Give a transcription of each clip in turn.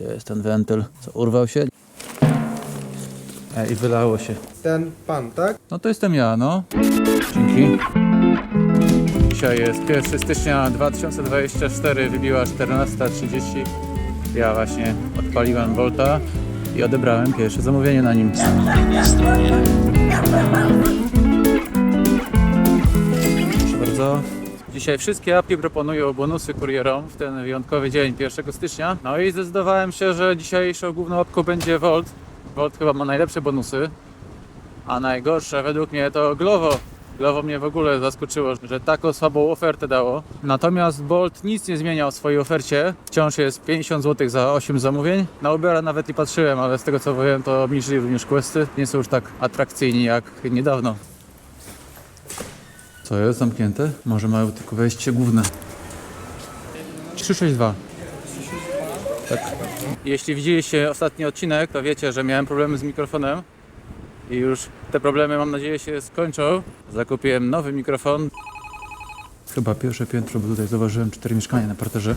Gdzie jest ten wentyl? Co, urwał się? E, I wylało się. Ten pan, tak? No to jestem ja, no. Dzięki. Dzisiaj jest 1 stycznia 2024, wybiła 14.30. Ja właśnie odpaliłem Volta i odebrałem pierwsze zamówienie na nim. Proszę bardzo. Dzisiaj wszystkie apki proponują bonusy kurierom w ten wyjątkowy dzień 1 stycznia. No i zdecydowałem się, że dzisiejszą główną apką będzie Volt. Volt chyba ma najlepsze bonusy. A najgorsze według mnie to Glovo. Glovo mnie w ogóle zaskoczyło, że taką słabą ofertę dało. Natomiast Bolt nic nie zmienia w swojej ofercie. Wciąż jest 50 zł za 8 zamówień. Na Ubera nawet nie patrzyłem, ale z tego co wiem to obniżyli również questy. Nie są już tak atrakcyjni jak niedawno. Co jest zamknięte? Może mają tylko wejście główne. 362. Tak. Jeśli widzieliście ostatni odcinek, to wiecie, że miałem problemy z mikrofonem. I już te problemy mam nadzieję się skończą. Zakupiłem nowy mikrofon. Chyba pierwsze piętro, bo tutaj zauważyłem cztery mieszkania na parterze.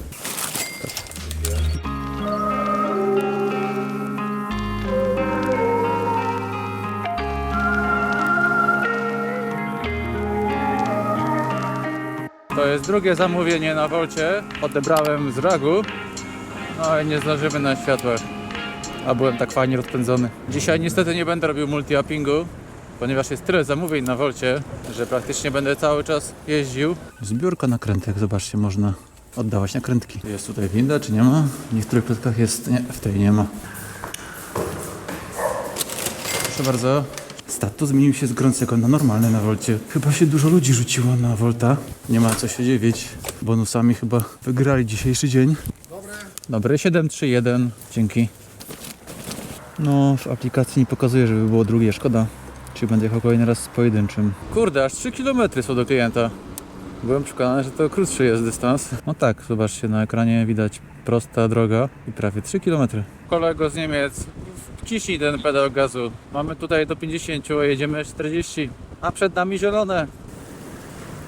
Jest drugie zamówienie na Wolcie. Odebrałem z Ragu. No i nie zdążymy na światłach. A byłem tak fajnie rozpędzony. Dzisiaj niestety nie będę robił multi-uppingu, ponieważ jest tyle zamówień na Wolcie, że praktycznie będę cały czas jeździł. Zbiórka nakrętek, zobaczcie, można oddawać nakrętki. Jest tutaj winda, czy nie ma? W niektórych klatkach jest, nie, w tej nie ma. Proszę bardzo. Status zmienił się z gorącego na normalny na Wolcie. Chyba się dużo ludzi rzuciło na Volta. Nie ma co się dziwić. Bonusami chyba wygrali dzisiejszy dzień. Dobry, 731. Dzięki. No, w aplikacji nie pokazuje, żeby było drugie, szkoda. Czyli będę jechał kolejny raz z pojedynczym. Kurde, aż 3 km są do klienta. Byłem przekonany, że to krótszy jest dystans. No tak, zobaczcie, na ekranie widać prosta droga i prawie 3 km. Kolego z Niemiec, wciśnij ten pedał gazu. Mamy tutaj do 50, a jedziemy 40, a przed nami zielone.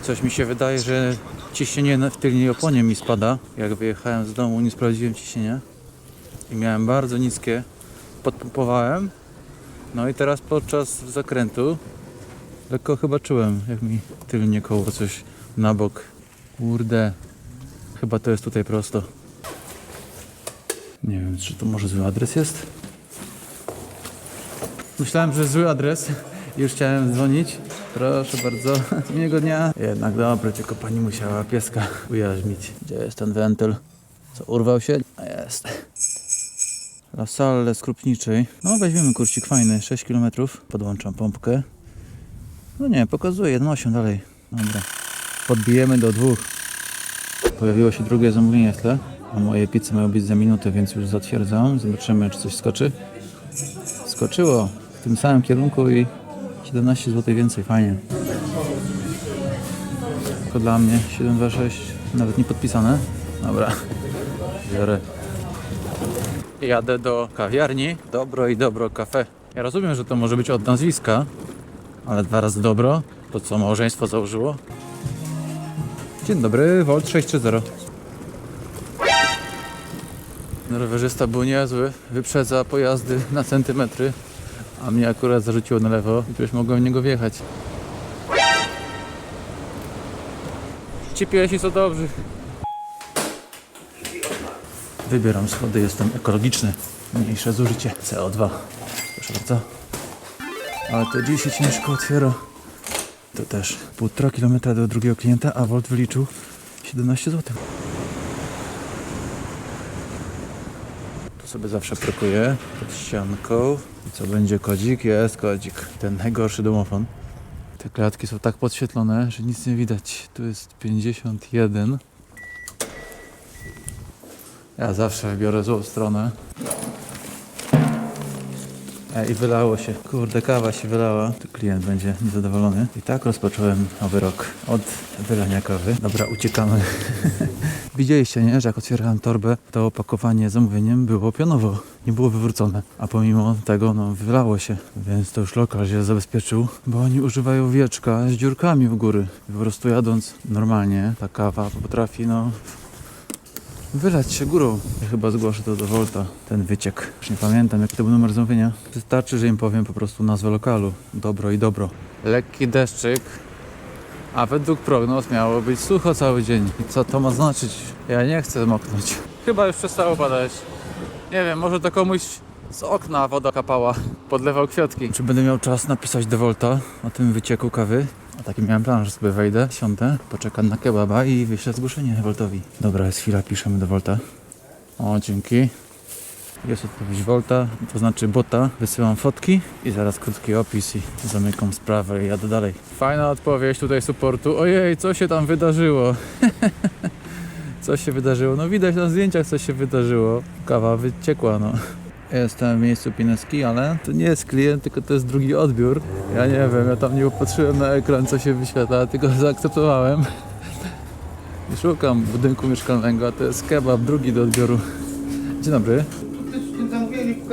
Coś mi się wydaje, że ciśnienie w tylnej oponie mi spada. Jak wyjechałem z domu, nie sprawdziłem ciśnienia i miałem bardzo niskie. Podpompowałem. No i teraz podczas zakrętu lekko chyba czułem, jak mi tylnie koło coś na bok. Kurde, chyba to jest tutaj prosto. Nie wiem, czy to może zły adres jest? Myślałem, że zły adres. Już chciałem dzwonić. Proszę bardzo. Miłego dnia. Jednak dobry, tylko pani musiała pieska ujarzmić. Gdzie jest ten wentyl? Co, urwał się? A Jest. La Salle Skrupniczej. No weźmiemy kurcik fajny, 6 km. Podłączam pompkę. No nie, pokazuje 1,8 dalej. Dobra. Podbijemy do dwóch. Pojawiło się drugie zamówienie w tle. A moje pizze mają być za minutę, więc już zatwierdzam. Zobaczymy, czy coś skoczy. Skoczyło tym samym kierunku i 17 zł więcej, fajnie. Tylko dla mnie 726, nawet nie podpisane. Dobra, biorę. Jadę do kawiarni. Dobro i dobro kafe. Ja rozumiem, że to może być od nazwiska, ale dwa razy dobro, to co małżeństwo założyło. Dzień dobry, Volt 630. Rowerzysta był niezły, wyprzedza pojazdy na centymetry, a mnie akurat zarzuciło na lewo i przecież mogłem w niego wjechać. Ci piesi są dobrzy. Wybieram schody, jestem ekologiczny. Mniejsze zużycie CO2. Proszę bardzo. Ale to dziś się ciężko otwiera. To też półtora kilometra do drugiego klienta, a Volt wyliczył 17 zł. Sobie zawsze prokuję pod ścianką. I co będzie kodzik? Jest kodzik. Ten najgorszy domofon. Te klatki są tak podświetlone, że nic nie widać. Tu jest 51. Ja zawsze biorę złą stronę. E, I wylało się. Kurde, kawa się wylała. Tu klient będzie niezadowolony. I tak rozpocząłem nowy rok od wylania kawy. Dobra, uciekamy. Widzieliście, nie? Że jak otwierałem torbę, to opakowanie zamówieniem było pionowo. Nie było wywrócone. A pomimo tego, no, wylało się. Więc to już lokal się zabezpieczył, bo oni używają wieczka z dziurkami w góry. Po prostu jadąc normalnie, ta kawa potrafi, no, wylać się górą. Ja chyba zgłoszę to do Volta, ten wyciek. Już nie pamiętam, jaki to był numer zamówienia. Wystarczy, że im powiem po prostu nazwę lokalu. Dobro i dobro. Lekki deszczyk, a według prognoz miało być sucho cały dzień. Co to ma znaczyć? Ja nie chcę moknąć. Chyba już przestało padać. Nie wiem, może to komuś z okna woda kapała, podlewał kwiatki. Czy będę miał czas napisać do Volta o tym wycieku kawy? A taki miałem plan, że sobie wejdę, siądę, poczekam na kebaba i wyślę zgłoszenie Voltowi. Dobra, jest chwila, piszemy do Volta. O, dzięki. Jest odpowiedź Volta, to znaczy bota. Wysyłam fotki i zaraz krótki opis i zamykam sprawę i jadę dalej. Fajna odpowiedź tutaj supportu. Ojej, co się tam wydarzyło? co się wydarzyło? No widać na zdjęciach, co się wydarzyło. Kawa wyciekła, no. Jestem w miejscu Pineski, ale to nie jest klient, tylko to jest drugi odbiór. Ja nie wiem, ja tam nie popatrzyłem na ekran, co się wyświetla, tylko zaakceptowałem. I szukam budynku mieszkalnego, a to jest kebab, drugi do odbioru. Dzień dobry.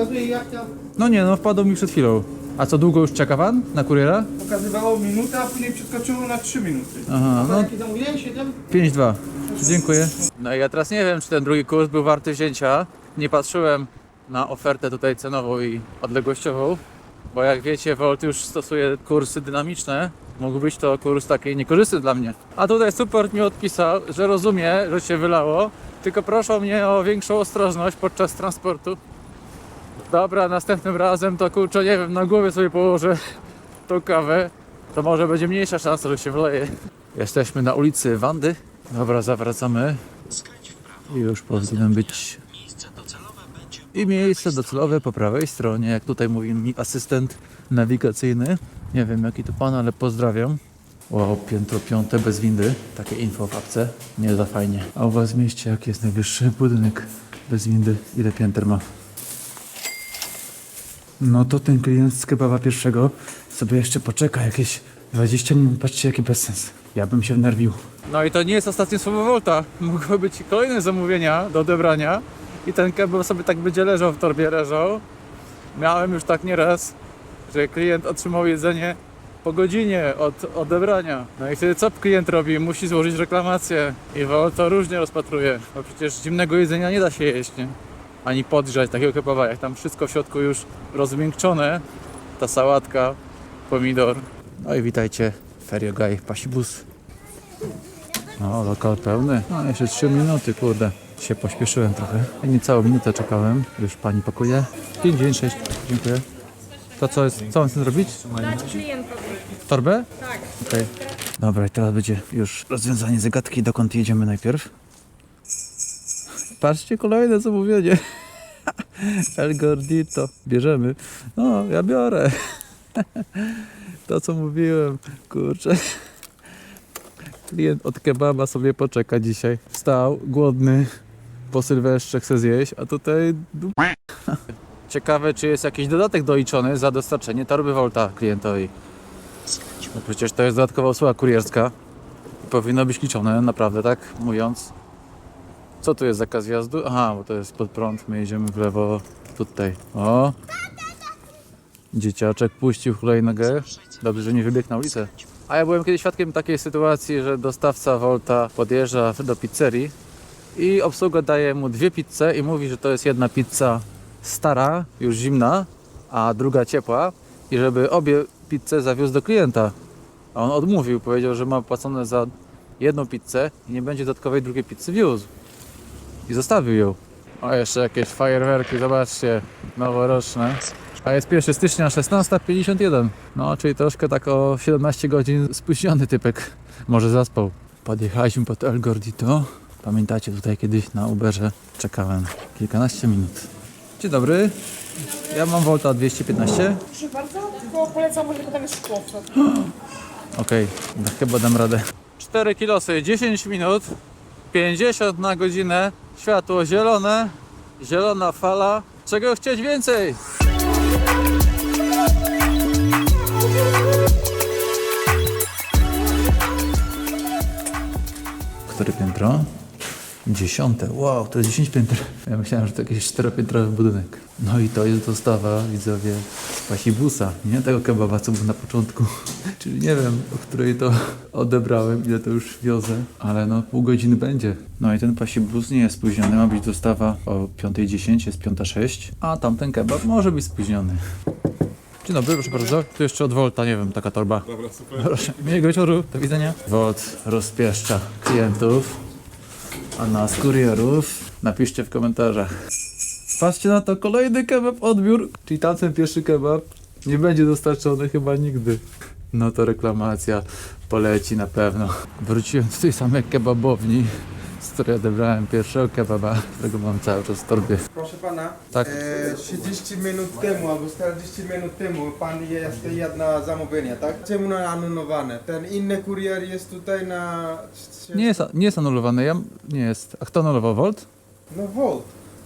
Pokazuje jak tam No nie, no wpadł mi przed chwilą. A co, długo już czeka pan na kuriera? pokazywało minutę, a później przeskoczyło na 3 minuty. Aha, No. Jakie zamówienie? 7? 5-2. Dziękuję. No i ja teraz nie wiem, czy ten drugi kurs był warty wzięcia. Nie patrzyłem na ofertę tutaj cenową i odległościową, bo jak wiecie, Volt już stosuje kursy dynamiczne. Mógł być to kurs taki niekorzystny dla mnie. A tutaj support mi odpisał, że rozumie, że się wylało, tylko proszą mnie o większą ostrożność podczas transportu. Dobra, następnym razem to kurczę, nie wiem, na głowie sobie położę tą kawę, to może będzie mniejsza szansa, że się wleje. Jesteśmy na ulicy Wandy. Dobra, zawracamy. I już powinien być. I miejsce docelowe po prawej stronie, jak tutaj mówi mi asystent nawigacyjny. Nie wiem jaki to pan, ale pozdrawiam. Wow, piętro piąte bez windy. Takie info w apce. Nie za fajnie. A u was w mieście jaki jest najwyższy budynek bez windy? Ile pięter ma? No to ten klient z kebaba pierwszego sobie jeszcze poczeka jakieś 20 minut. Patrzcie jaki bezsens. Ja bym się wnerwił. No i to nie jest ostatnie słowo Volta. Mogły być kolejne zamówienia do odebrania i ten kebab sobie tak będzie leżał w torbie, leżał. Miałem już tak nieraz, że klient otrzymał jedzenie po godzinie od odebrania. No i wtedy co klient robi? Musi złożyć reklamację. I Volt różnie rozpatruje, bo przecież zimnego jedzenia nie da się jeść, nie? Ani podgrzać takiego kebaba, jak tam wszystko w środku już rozmiękczone, ta sałatka, pomidor. No i witajcie, Ferio Guy, Pasibus. No, lokal pełny. No, jeszcze 3 minuty, kurde. Się pośpieszyłem trochę. Niecałą minutę czekałem. Już pani pakuje. 596, dziękuję. To co jest, co mam z tym zrobić? Dać klientowi. Torbę? Tak. Okej. Dobra, i teraz będzie już rozwiązanie zagadki, dokąd jedziemy najpierw. Patrzcie, kolejne zamówienie. El Gordito. Bierzemy. No, ja biorę. To, co mówiłem. Kurczę. Klient od kebaba sobie poczeka dzisiaj. Wstał, głodny. Po Sylwestrze chce zjeść, a tutaj... Ciekawe, czy jest jakiś dodatek doliczony za dostarczenie torby Volta klientowi. No przecież to jest dodatkowa usługa kurierska. Powinno być liczone, naprawdę, tak mówiąc. Co tu jest zakaz jazdu? Aha, bo to jest pod prąd, my jedziemy w lewo tutaj. O! Dzieciaczek puścił hulajnogę. Dobrze, że nie wybiegł na ulicę. A ja byłem kiedyś świadkiem takiej sytuacji, że dostawca Volta podjeżdża do pizzerii i obsługa daje mu dwie pizze i mówi, że to jest jedna pizza stara, już zimna, a druga ciepła i żeby obie pizze zawiózł do klienta. A on odmówił, powiedział, że ma płacone za jedną pizzę i nie będzie dodatkowej drugiej pizzy wiózł. I zostawił ją. O, jeszcze jakieś fajerwerki, zobaczcie, noworoczne. A jest 1 stycznia 16.51. No, czyli troszkę tak o 17 godzin spóźniony typek. Może zaspał. Podjechaliśmy pod El Gordito. Pamiętacie, tutaj kiedyś na Uberze czekałem kilkanaście minut. Dzień dobry. Ja mam Volta 215. Proszę bardzo, tylko polecam, może tam jest szkło. Okej, chyba dam radę. 4 kilosy, 10 minut, 50 na godzinę, światło zielone, zielona fala. Czego chcieć więcej? Które piętro? Dziesiąte, wow, to jest 10 pięter. Ja myślałem, że to jakiś czteropiętrowy budynek. No i to jest dostawa, widzowie, z pasibusa, nie tego kebaba, co był na początku. Czyli nie wiem, o której to odebrałem, ile to już wiozę, ale no pół godziny będzie. No i ten pasibus nie jest spóźniony, ma być dostawa o 5.10, jest 5.06, a tamten kebab może być spóźniony. Dzień dobry, proszę bardzo. Tu jeszcze od Volta, nie wiem, taka torba. Dobra, super. Proszę, miłego wieczoru, do widzenia. Volt rozpieszcza klientów, a nas kurierów napiszcie w komentarzach. Patrzcie na to, kolejny kebab odbiór, czyli tamten pierwszy kebab nie będzie dostarczony chyba nigdy. No to reklamacja poleci na pewno. Wróciłem do tej samej kebabowni, z której odebrałem pierwszego kebaba, którego mam cały czas w torbie. Proszę pana, Tak. e, 30 minut temu albo 40 minut temu pan jest jedna zamówienie, tak? Czemu na anulowane? Ten inny kurier jest tutaj na... Nie jest, nie jest anulowany, ja, nie jest. A kto anulował? Volt? No Volt.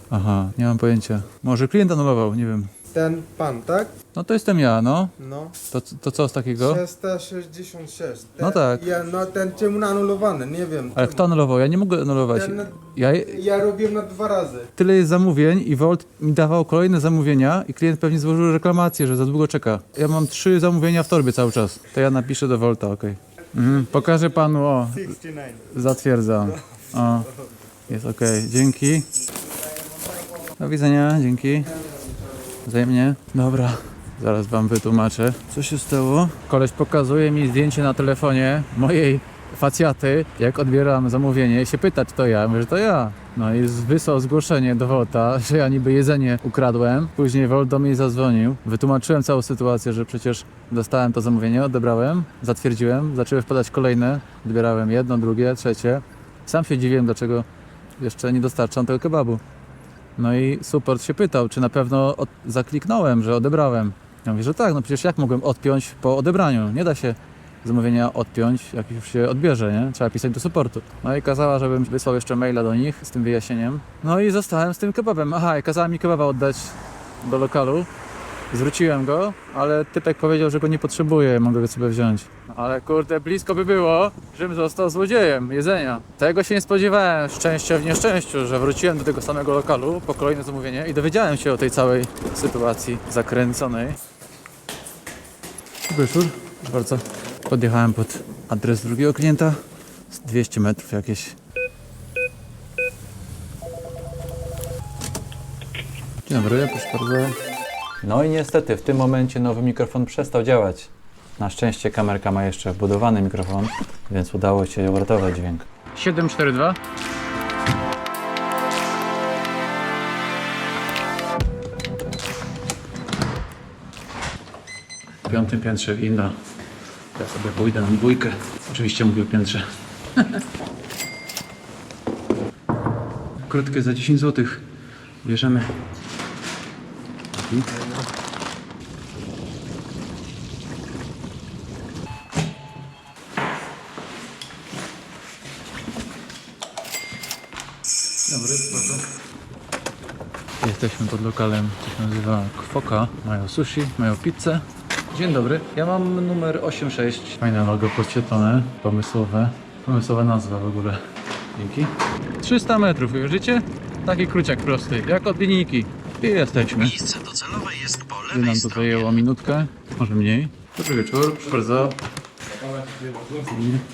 Aha, nie mam pojęcia. Może klient anulował, nie wiem. Ten pan, tak? No to jestem ja, no. No. To, to co z takiego? 366. Ten, No tak. Ja, no ten czemu anulowany? Nie wiem. Ale czemu. kto anulował? Ja nie mogę anulować. Ten, Ja, ja robiłem na dwa razy. tyle jest zamówień i Volt mi dawał kolejne zamówienia i klient pewnie złożył reklamację, że za długo czeka. Ja mam trzy zamówienia w torbie cały czas. To ja napiszę do Volta, okej. Mhm, pokażę panu, o, 69. zatwierdzam. O, jest okej, dzięki. Do widzenia, dzięki. Wzajemnie. Dobra, zaraz wam wytłumaczę, co się stało. Koleś pokazuje mi zdjęcie na telefonie mojej facjaty, jak odbieram zamówienie i się pyta, czy to ja. Mówię, że to ja. No i wysłał zgłoszenie do Volta, że ja niby jedzenie ukradłem. Później Volt do mnie zadzwonił. Wytłumaczyłem całą sytuację, że przecież dostałem to zamówienie, odebrałem, zatwierdziłem, zaczęły wpadać kolejne. Odbierałem jedno, drugie, trzecie. Sam się dziwiłem, dlaczego jeszcze nie dostarczam tego kebabu. No i support się pytał, czy na pewno od... zakliknąłem, że odebrałem. Ja mówię, że tak, no przecież jak mogłem odpiąć po odebraniu? Nie da się zamówienia odpiąć, jak już się odbierze, nie? Trzeba pisać do supportu. No i kazała, żebym wysłał jeszcze maila do nich z tym wyjaśnieniem. No i zostałem z tym kebabem. Aha, i kazała mi kebaba oddać do lokalu. Zwróciłem go, ale typek powiedział, że go nie potrzebuje, mogę go sobie wziąć. Ale kurde, blisko by było, żebym został złodziejem jedzenia. Tego się nie spodziewałem, szczęścia w nieszczęściu, że wróciłem do tego samego lokalu po kolejne zamówienie i dowiedziałem się o tej całej sytuacji zakręconej. Proszę bardzo. Podjechałem pod adres drugiego klienta, z 200 metrów jakieś. Dzień dobry, proszę bardzo. No i niestety w tym momencie nowy mikrofon przestał działać. Na szczęście kamerka ma jeszcze wbudowany mikrofon, więc udało się uratować dźwięk. 742 W piątym piętrze winda. Ja sobie pójdę na dwójkę. Oczywiście mówię o piętrze. Krótkie za 10 zł. Bierzemy. Dobry, bardzo. Jesteśmy pod lokalem, to się nazywa Kwoka. Mają sushi, mają pizzę. Dzień dobry, ja mam numer 86. Fajne logo podświetlone, pomysłowe. Pomysłowa nazwa w ogóle. Dzięki. 300 metrów, wierzycie? Taki króciak prosty, jak od linijki. I jesteśmy. Miejsce docelowe jest po lewej nam to stronie. zajęło minutkę, może mniej. Dobry wieczór, proszę bardzo.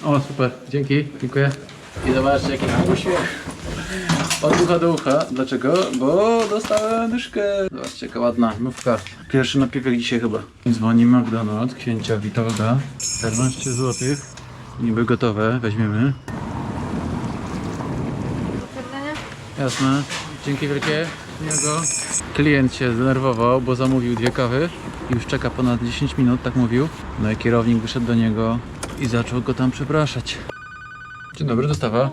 O, super, dzięki, dziękuję. I zobaczcie, jaki mam uśmiech. Od ucha do ucha. Dlaczego? Bo dostałem dyszkę. Zobaczcie, jaka ładna nówka. Pierwszy napiwek dzisiaj chyba. Dzwoni McDonald's, księcia Witolda. 14 zł. Niby gotowe, weźmiemy. Jasne. Dzięki wielkie. Miłego. Klient się zdenerwował, bo zamówił dwie kawy i już czeka ponad 10 minut, tak mówił. No i kierownik wyszedł do niego i zaczął go tam przepraszać. Dzień dobry, dostawa.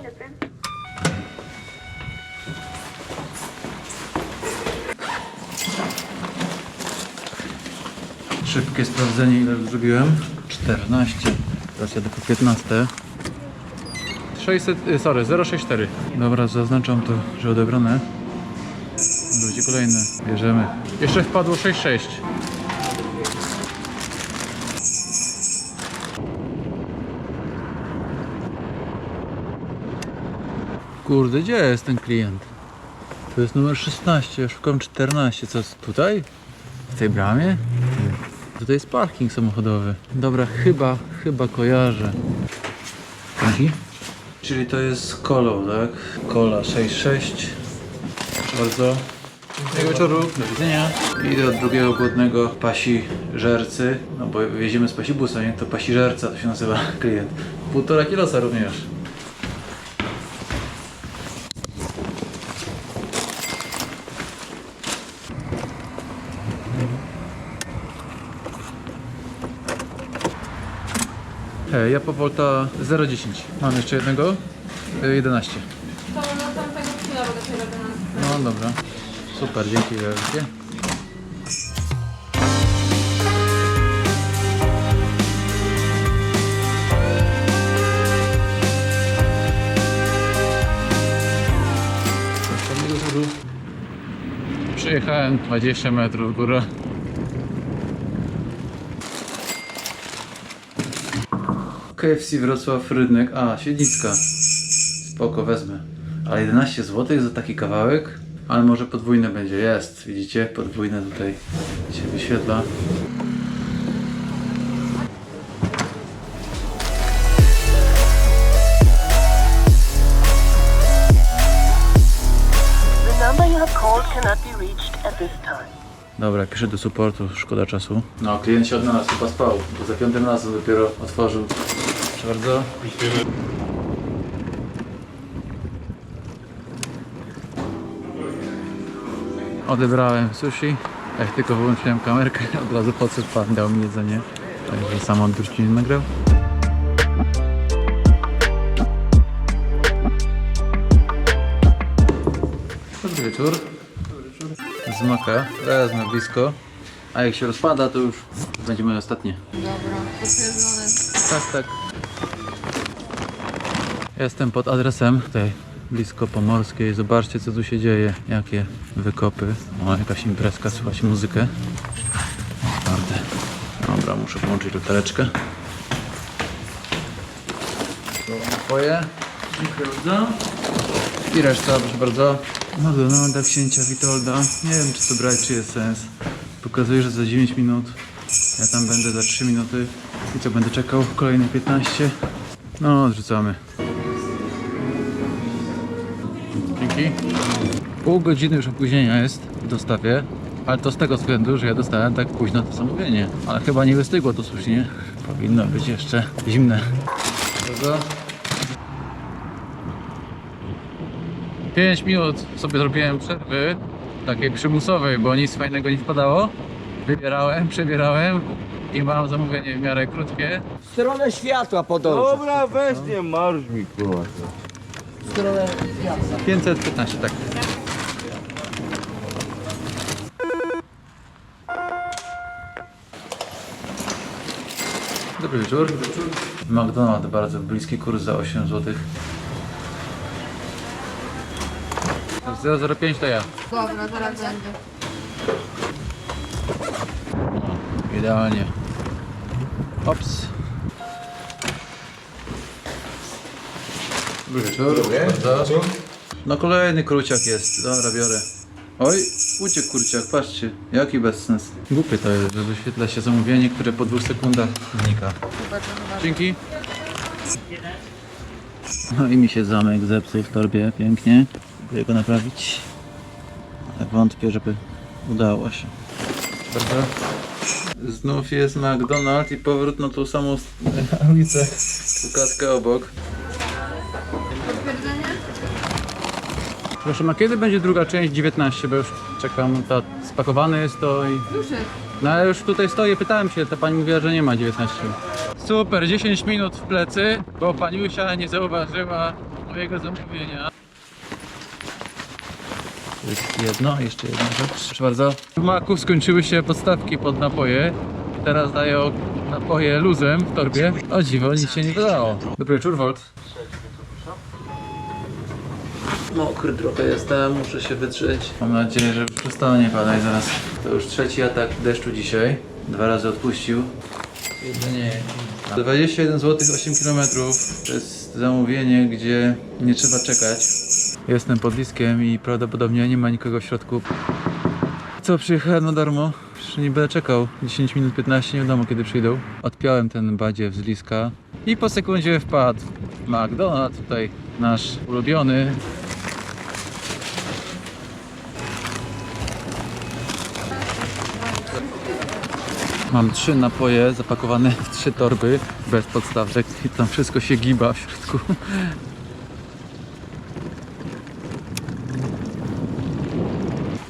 Szybkie sprawdzenie, ile zrobiłem. 14. Teraz jadę po 15. 600, y, sorry, 064. Dobra, zaznaczam to, że odebrane. Będzie kolejne. Bierzemy. Jeszcze wpadło 66. Kurde, gdzie jest ten klient? To jest numer 16, ja szukam 14. Co, tutaj? W tej bramie? Tutaj jest parking samochodowy. Dobra, chyba, chyba kojarzę. Dzięki. Czyli to jest kolą, tak? Kola 66. Proszę bardzo. Miłego wieczoru. Do widzenia. Idę od drugiego głodnego pasi żercy, no bo jedziemy z pasi busa, nie? To pasi żerca to się nazywa klient. Półtora kilosa również. Hej, ja po Volta 0,10. Mam jeszcze jednego? Y, 11. To no tamtego chwila będę się robiła. No dobra. Super, dzięki wielkie. Przyjechałem 20 metrów w górę. KFC Wrocław Rydnek. A, Siednicka. Spoko, wezmę. Ale 11 zł za taki kawałek? Ale może podwójne będzie. Jest, widzicie? Podwójne tutaj się wyświetla. Dobra, piszę do supportu, szkoda czasu. No, klient się odnalazł, chyba spał, bo za piątym razem dopiero otworzył. Proszę bardzo. Odebrałem sushi. Jak tylko wyłączyłem kamerkę, od razu podszedł pan, dał mi jedzenie. Także sam ci nie nagrał. Dobry wieczór. Z maka, wezmę blisko. A jak się rozpada, to już będzie moje ostatnie. Dobra, potwierdzone. Tak, tak. Jestem pod adresem tutaj blisko Pomorskiej. Zobaczcie co tu się dzieje. Jakie wykopy. O, jakaś imprezka, słuchać muzykę. Otwarte. Dobra, muszę włączyć lutereczkę. To napoje. Dziękuję bardzo. I reszta, proszę bardzo. McDonalda księcia Witolda. Nie wiem czy to brać, czy jest sens. Pokazuje, że za 9 minut. Ja tam będę za 3 minuty. I co, będę czekał kolejne 15. No, odrzucamy. Pół godziny już opóźnienia jest w dostawie. Ale to z tego względu, że ja dostałem tak późno to zamówienie. Ale chyba nie wystygło to słusznie. Powinno być jeszcze zimne. Dobrze. 5 minut sobie zrobiłem przerwy takiej przymusowej, bo nic fajnego nie wpadało. Wybierałem, przebierałem i mam zamówienie w miarę krótkie. W stronę światła podążę. Dobra, weź nie marsz mi, kurwa. Stronę światła. 515, tak. Dobry wieczór. McDonald's bardzo bliski kurs za 8 zł. 005 to ja. Dobra, zaraz będę. Idealnie. Ops. Wieczór. Bardzo. No kolejny kruciak jest. Dobra, biorę. Oj, uciekł kurciak, patrzcie. Jaki bezsens. Głupie to jest, że wyświetla się zamówienie, które po dwóch sekundach znika. Dzięki. No i mi się zamek zepsuł w torbie, pięknie. Próbuję go naprawić. Ale wątpię, żeby udało się. Bardzo. Znów jest McDonald's i powrót na tą samą ulicę. Układkę obok. Proszę, a kiedy będzie druga część 19? Bo już czekam, ta spakowane jest to i... No ale już tutaj stoję, pytałem się, ta pani mówiła, że nie ma 19. Super, 10 minut w plecy, bo paniusia nie zauważyła mojego zamówienia. Jedno, jeszcze jedna rzecz. Proszę bardzo. W maku skończyły się podstawki pod napoje. Teraz dają napoje luzem w torbie. O dziwo, nic się nie wydało. Dobry wieczór, Volt. Mokry trochę jestem, muszę się wytrzeć. Mam nadzieję, że przestanie padać zaraz. To już trzeci atak deszczu dzisiaj. Dwa razy odpuścił. Jedzenie. 21 zł 8 km. To jest jest zamówienie, gdzie nie trzeba czekać. Jestem pod liskiem i prawdopodobnie nie ma nikogo w środku. Co, przyjechałem na darmo? Przecież nie będę czekał 10 minut 15, nie wiadomo kiedy przyjdą. Odpiąłem ten badziew z liska i po sekundzie wpadł McDonald's, tutaj nasz ulubiony. Mam trzy napoje zapakowane w trzy torby bez podstawek i tam wszystko się giba w środku.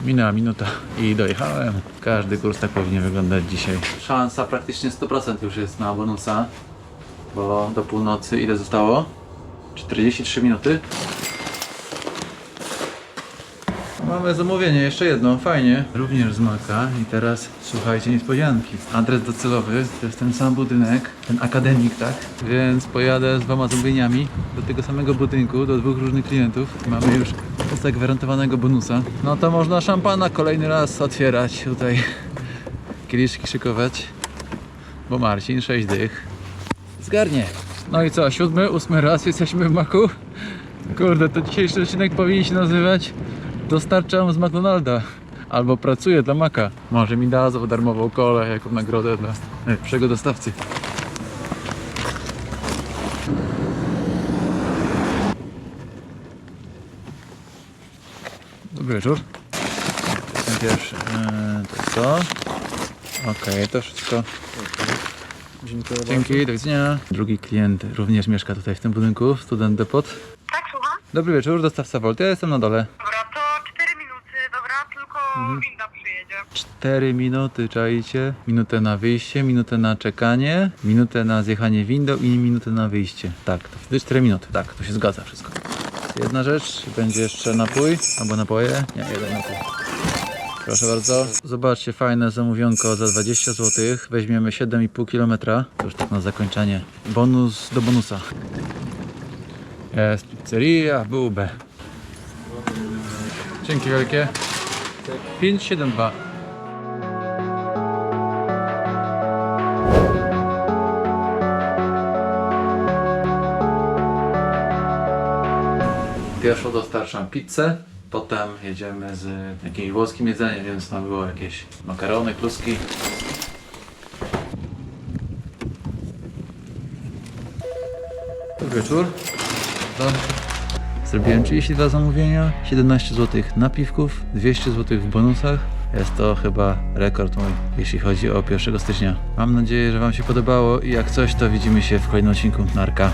Minęła minuta i dojechałem. Każdy kurs tak powinien wyglądać dzisiaj. Szansa praktycznie 100% już jest na bonusa, bo do północy ile zostało? 43 minuty. Mamy zamówienie, jeszcze jedno, fajnie. Również z Maka i teraz słuchajcie niespodzianki. Adres docelowy to jest ten sam budynek, ten akademik, tak? Więc pojadę z dwoma zamówieniami do tego samego budynku, do dwóch różnych klientów. Mamy już zagwarantowanego bonusa. No to można szampana kolejny raz otwierać tutaj. Kieliszki szykować, bo Marcin 6 dych zgarnie. No i co, siódmy, ósmy raz jesteśmy w Maku? Kurde, to dzisiejszy odcinek powinien się nazywać Dostarczam z McDonalda albo pracuję dla Maka. Może mi dadzą darmową kolę jako nagrodę dla najlepszego dostawcy. Dobry wieczór. Ten pierwszy. Eee, to to. Okej, to wszystko. Dziękuję Dzięki, do widzenia. Drugi klient również mieszka tutaj w tym budynku, student depot. Tak, słucham? Dobry wieczór, dostawca Volt. Ja jestem na dole. Dobra, to 4 minuty, dobra, tylko winda przyjedzie. 4 minuty, czaicie? Minutę na wyjście, minutę na czekanie, minutę na zjechanie windą i minutę na wyjście. Tak, to wtedy 4 minuty. Tak, to się zgadza wszystko. Jedna rzecz, będzie jeszcze napój albo napoje. Nie, jeden napój. Proszę bardzo. Zobaczcie, fajne zamówionko za 20 zł. Weźmiemy 7,5 km. To już tak na zakończenie. Bonus do bonusa. Jest pizzeria Bube. Dzięki wielkie. 572. Pierwszą dostarczam pizzę, potem jedziemy z jakimś włoskim jedzeniem, więc tam było jakieś makarony, kluski. Dobry wieczór. Zrobiłem 32 zamówienia, 17 zł napiwków, 200 zł w bonusach. Jest to chyba rekord mój, jeśli chodzi o 1 stycznia. Mam nadzieję, że Wam się podobało i jak coś, to widzimy się w kolejnym odcinku. Narka.